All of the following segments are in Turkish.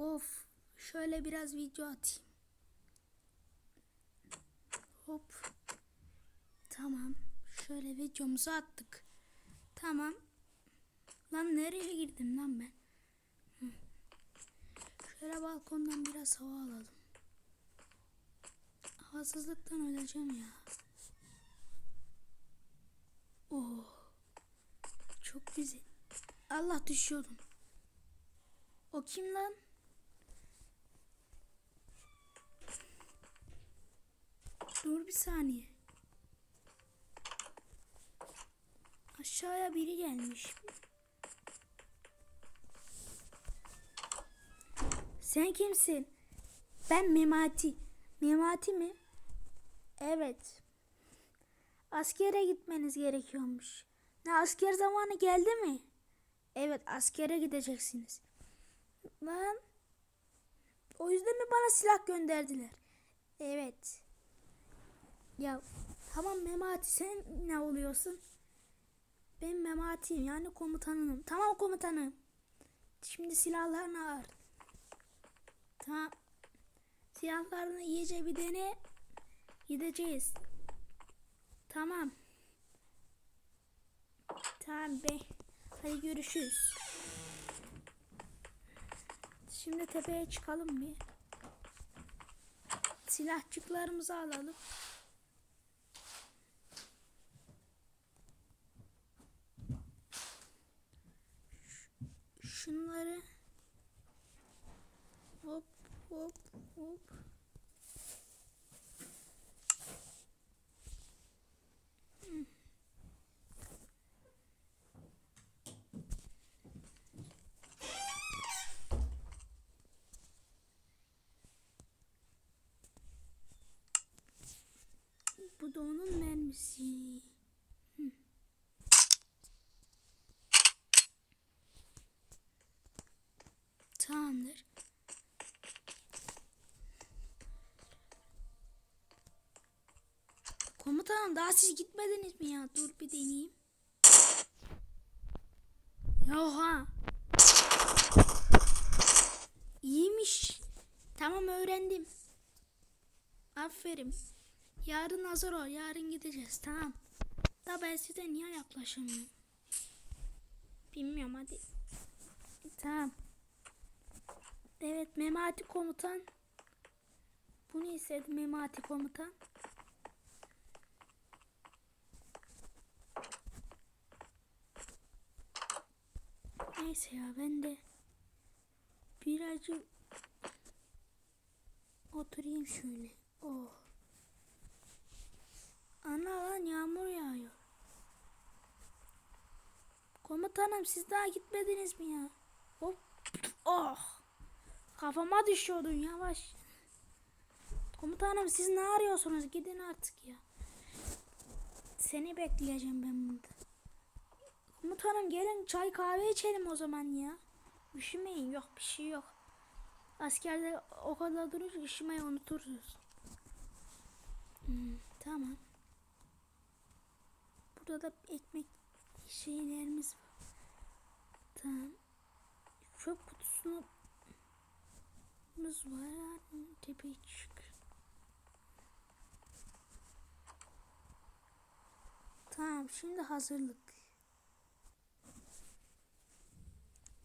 Of. Şöyle biraz video atayım. Hop. Tamam. Şöyle videomuzu attık. Tamam. Lan nereye girdim lan ben? Şöyle balkondan biraz hava alalım. Havasızlıktan öleceğim ya. Oh. Çok güzel. Allah düşüyordum. O kim lan? Dur bir saniye. Aşağıya biri gelmiş. Sen kimsin? Ben Memati. Memati mi? Evet. Askere gitmeniz gerekiyormuş. Ne asker zamanı geldi mi? Evet askere gideceksiniz. Lan. O yüzden mi bana silah gönderdiler? Evet. Ya tamam Memati sen ne oluyorsun? Ben Memati'yim yani komutanım. Tamam komutanım. Şimdi silahlarını ağır. Tamam. Silahlarını iyice bir dene. Gideceğiz. Tamam. Tamam be. Hadi görüşürüz. Şimdi tepeye çıkalım bir. Silahçıklarımızı alalım. Şunları hop hop hop. Bu da onun mermisi. Hı. Tamamdır. Komutanım daha siz gitmediniz mi ya? Dur bir deneyeyim. Ya ha. İyiymiş. Tamam öğrendim. Aferin. Yarın hazır ol. Yarın gideceğiz. Tamam. Da ben size niye yaklaşamıyorum? Bilmiyorum hadi. Tamam. Evet Memati komutan. Bunu istedi Memati komutan. Neyse ya ben de birazcık oturayım şöyle. Oh. Ana lan yağmur yağıyor. Komutanım siz daha gitmediniz mi ya? Hop. Oh. Kafama düşüyordun yavaş. Komutanım siz ne arıyorsunuz? Gidin artık ya. Seni bekleyeceğim ben burada. Komutanım gelin çay kahve içelim o zaman ya. Üşümeyin yok bir şey yok. Askerde o kadar durunca üşümeyi unuturuz. Hmm, tamam. Burada da ekmek şeylerimiz var. Tamam. Çöp kutusunu var. Tepeye çık. Tamam şimdi hazırlık.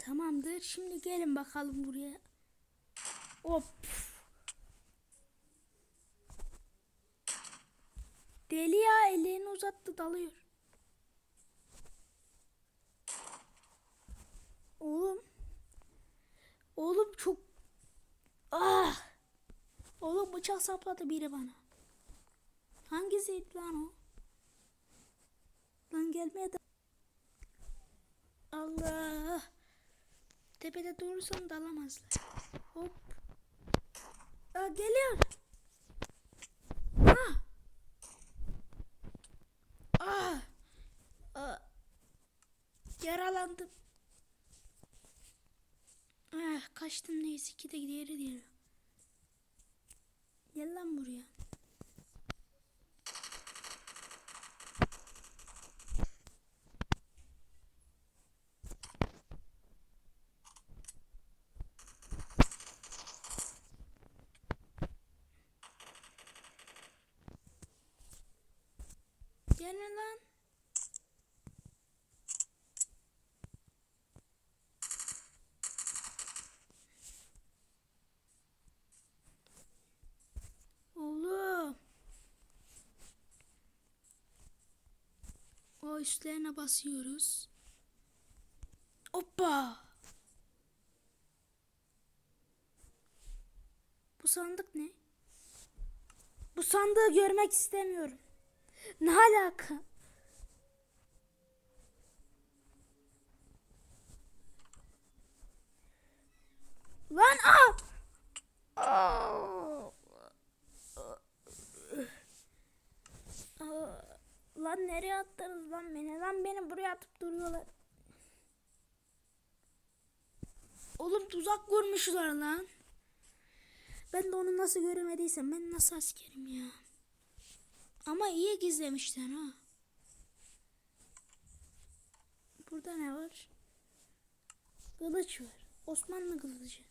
Tamamdır. Şimdi gelin bakalım buraya. Hop. Deli ya ellerini uzattı dalıyor. Oğlum. Oğlum çok Ah! Oğlum bıçak sapladı biri bana. Hangisiydi lan o? Lan gelmeye de... Allah! Tepede durursam dalamazlar. Hop. Aa, geliyor. Ah! Ah! Aa. Yaralandım. Ah, kaçtım neyse ki de geri diyelim. Gel lan buraya. O üstlerine basıyoruz. Hoppa. Bu sandık ne? Bu sandığı görmek istemiyorum. Ne alaka? Lan ah! Aa! Aa! Lan nereye attınız lan buraya atıp duruyorlar. Oğlum tuzak kurmuşlar lan. Ben de onu nasıl göremediysem ben nasıl askerim ya. Ama iyi gizlemişler ha. Burada ne var? Kılıç var. Osmanlı kılıcı.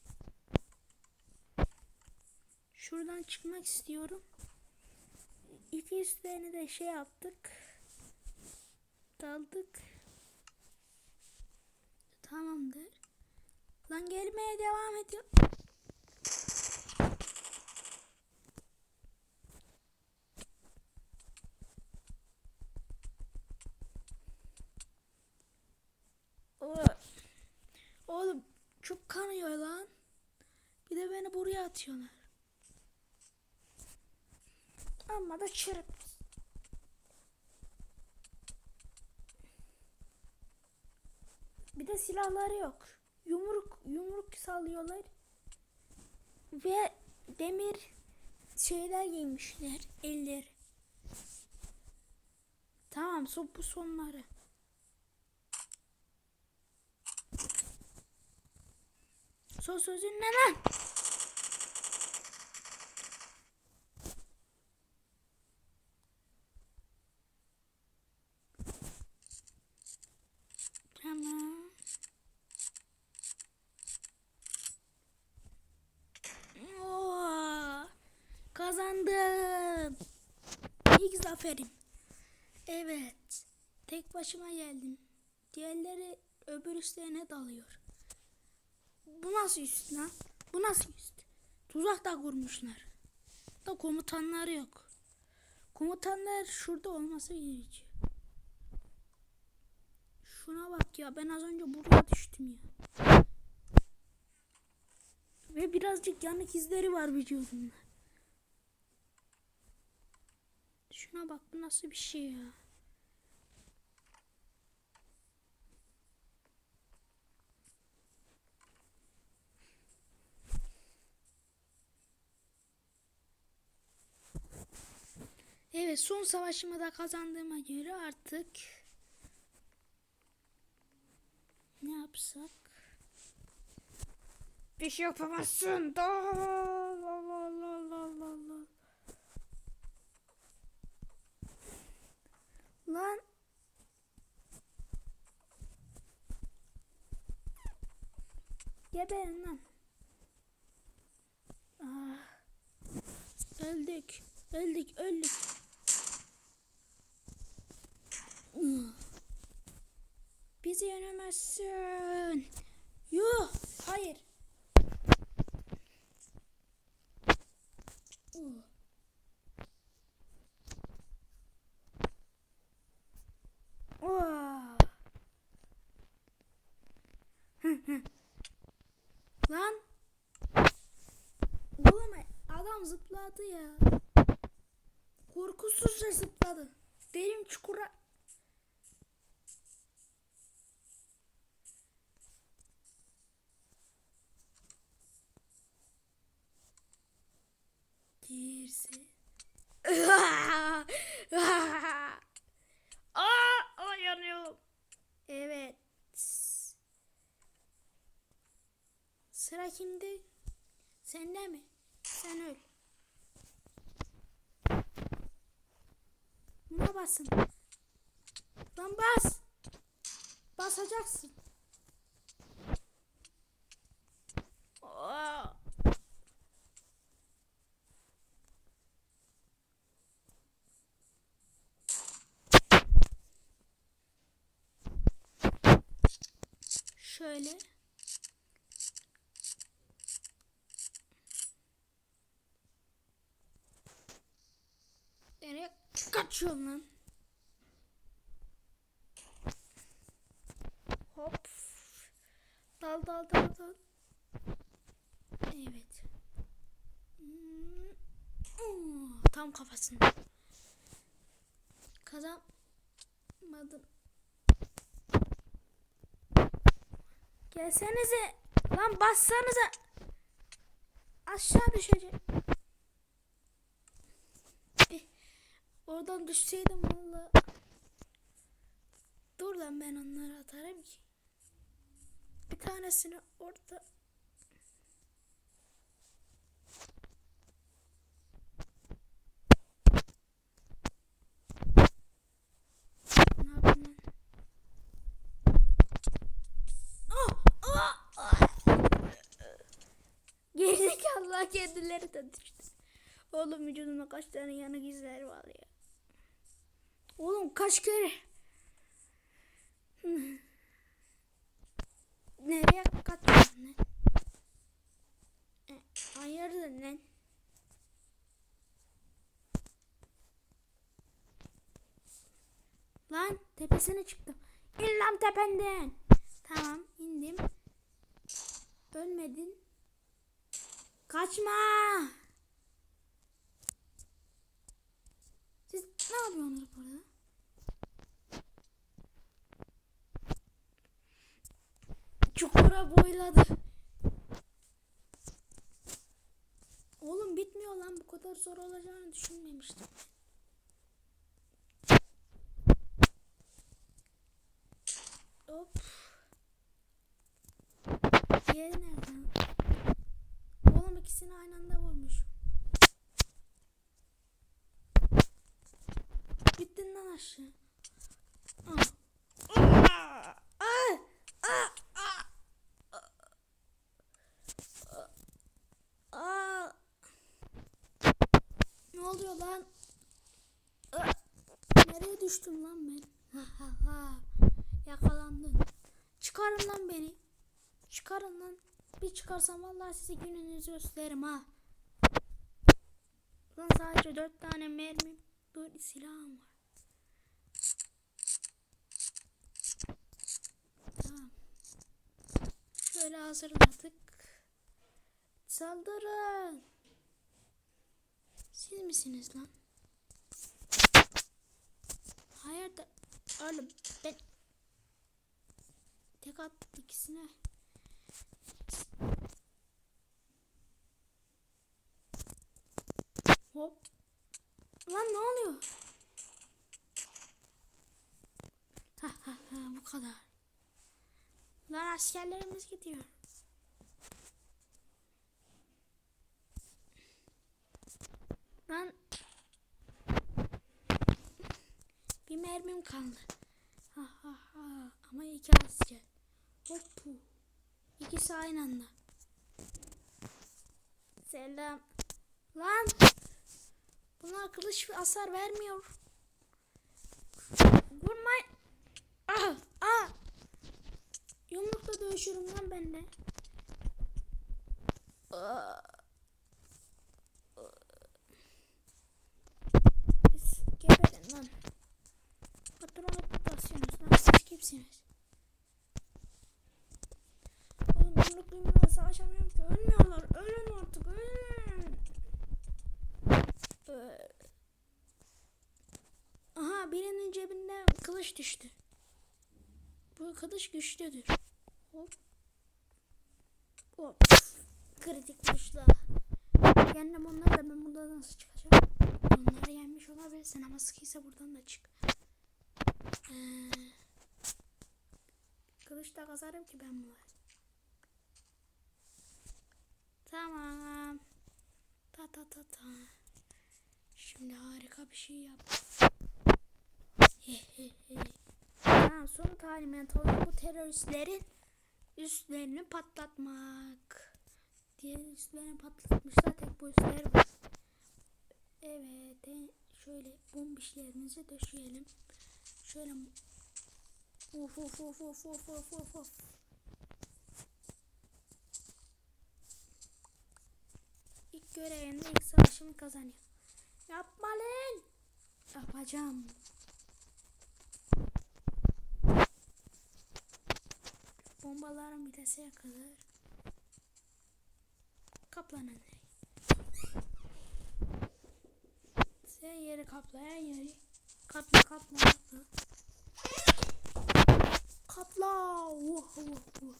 Şuradan çıkmak istiyorum. İki üstlerini de şey yaptık. Daldık. Tamamdır. Lan gelmeye devam ediyor. Oğlum çok kanıyor lan. Bir de beni buraya atıyorlar. Ama da çırp. Bir de silahları yok. Yumruk yumruk sallıyorlar. Ve demir şeyler giymişler elleri. Tamam son bu sonları. Son sözün ne lan? Tamam. Oo, kazandım. İlk zaferim. Evet. Tek başıma geldim. Diğerleri öbür üstlerine dalıyor. Bu nasıl üst lan? Bu nasıl üst? Tuzak da kurmuşlar. Da komutanları yok. Komutanlar şurada olması gerekiyor. Şuna bak ya ben az önce buraya düştüm ya. Ve birazcık yanık izleri var vücudumda. Şuna bak bu nasıl bir şey ya. Evet son savaşımı da kazandığıma göre artık ne yapsak? Bir şey yapamazsın. Da la la la la la la. Lan Geberin lan. Ah. Öldük. Öldük, öldük. Bizi yenemezsin. Yuh, hayır. Uh. Oh. Lan. Oğlum adam zıpladı ya. Korkusuzca zıpladı. Derin çukura girse. Aa, aa yanıyorum. Evet. Kimde? Sende mi? Sen öl. Buna basın. Lan bas. Basacaksın. Şöyle. Uçuyorum lan. Hop. Dal dal dal dal. Evet. Hmm. Tam kafasında. Kazanmadım. Gelsenize. Lan bassanıza. Aşağı düşecek. Oradan düşseydim valla. Dur lan ben onları atarım ki. Bir tanesini orada. Ah! Ah! Ah! Gerizekalılar kendileri de düştü. Oğlum vücudumda kaç tane yanık izler var ya. Oğlum kaç kere? Nereye kaçıyorsun lan? E, hayırdır lan? Lan tepesine çıktım. İn lan tependen. Tamam indim. Ölmedin. Kaçma. Siz ne yapıyorsunuz burada? Çukura boyladı. Oğlum bitmiyor lan bu kadar zor olacağını düşünmemiştim. Hop. Diğeri nerede? Oğlum ikisini aynı anda vurmuş. Gittin lan aşağı. Ah. Ah! Ah! Ah! Ah! Aa! Ne oluyor lan? Aa! Nereye düştüm lan ben? Ha ha ha. Yakalandın. Çıkarın lan beni. Çıkarın lan. Bir çıkarsam vallahi size gününüzü gösteririm ha. Lan sadece dört tane mermi böyle silahım var. Tamam. Şöyle hazırladık. Saldırın. Siz misiniz lan? Hayırdır? Oğlum ben tek attım ikisine. Hop. Lan ne oluyor? Ha ha ha bu kadar. Lan askerlerimiz gidiyor. Lan bir mermim kaldı. Ha ha ha ama iki asker. Hoppu. İkisi aynı anda. Selam. Lan. Bunlar kılıç hasar vermiyor. Vurmayın. Ah, ah. Yumrukla dövüşürüm lan ben de. Geberin lan. Patronu basıyorsunuz lan. Siz kimsiniz? Yumruklu yumrukla savaşamıyorum ki. Ölmüyorlar. Ölün artık. Ölün. Ee, Aha birinin cebinden kılıç düştü. Bu kılıç güçlüdür. Hop. Hop. Kritik vuruşla. Yendim onları da ben buradan nasıl çıkacağım? Onları yenmiş olabilirsin ama sıkıysa buradan da çık. Ee, kılıçla kazarım ki ben bunu. Tamam. Ta ta ta ta. Şimdi harika bir şey yap. Tamam son talimat olan bu teröristlerin üstlerini patlatmak. Diğer üstlerini patlatmışlar tek bu üstler var. Evet e, şöyle bombişlerimizi döşeyelim. Şöyle of of of of of of of of. İlk görevimde ilk savaşımı kazanıyor. Yapma lan. Yapacağım. Bombaların biteseye kadar. kaplanın. Sen yeri kapla, her yeri. Kapla, kapla, kapla. Kapla. Vuh, vuh, vuh.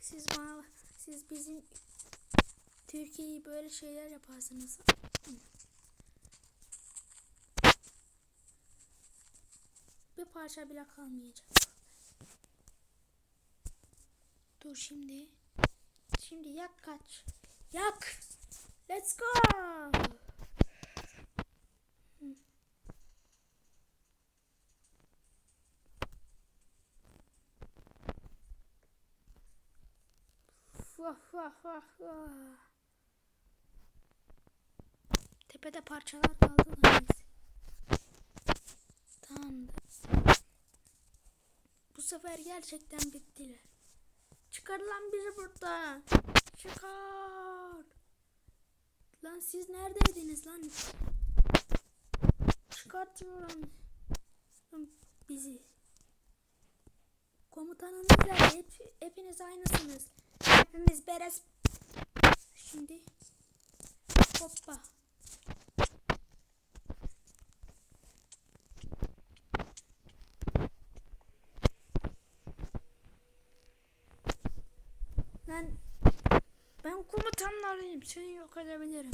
Siz bana, siz bizim Türkiye'yi böyle şeyler yaparsınız. Bir parça bile kalmayacak. Dur şimdi. Şimdi yak kaç. Yak. Let's go. Vah vah vah vah. Tepede parçalar kaldı da neyse. Tamamdır. Bu sefer gerçekten bittiler. Çıkar lan bizi buradan. Çıkar. Lan siz neredeydiniz lan? Çıkartıyorum bizi. Komutanınızla hep, hepiniz aynısınız. Hepimiz beres. Şimdi hoppa. Ben ben komutanlarıyım. Seni yok edebilirim.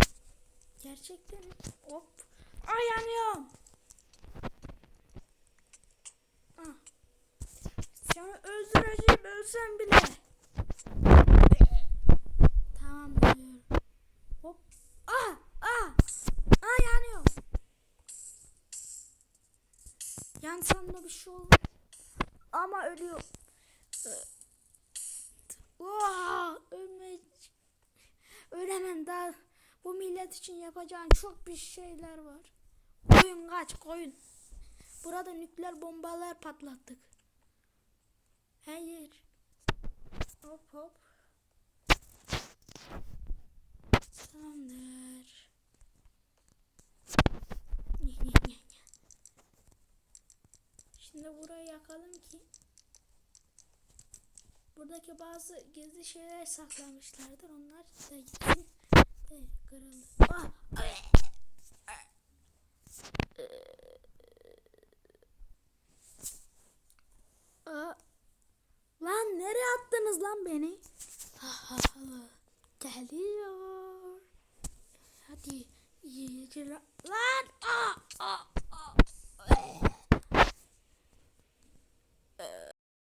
Gerçekten hop. Ay yanıyorum. Ah. Seni öldüreceğim ölsem bile. Tamam diyorum. Hop. Ah ah. Ah yanıyorum. Yansam da bir şey olmaz. Ama ölüyorum. Daha. Bu millet için yapacağın çok bir şeyler var. Koyun kaç koyun. Burada nükleer bombalar patlattık. Hayır. Hop hop. Tamamdır. Şimdi burayı yakalım ki buradaki bazı gizli şeyler saklamışlardır. Onlar da gitsin. De kırıldı. Ah! Aa,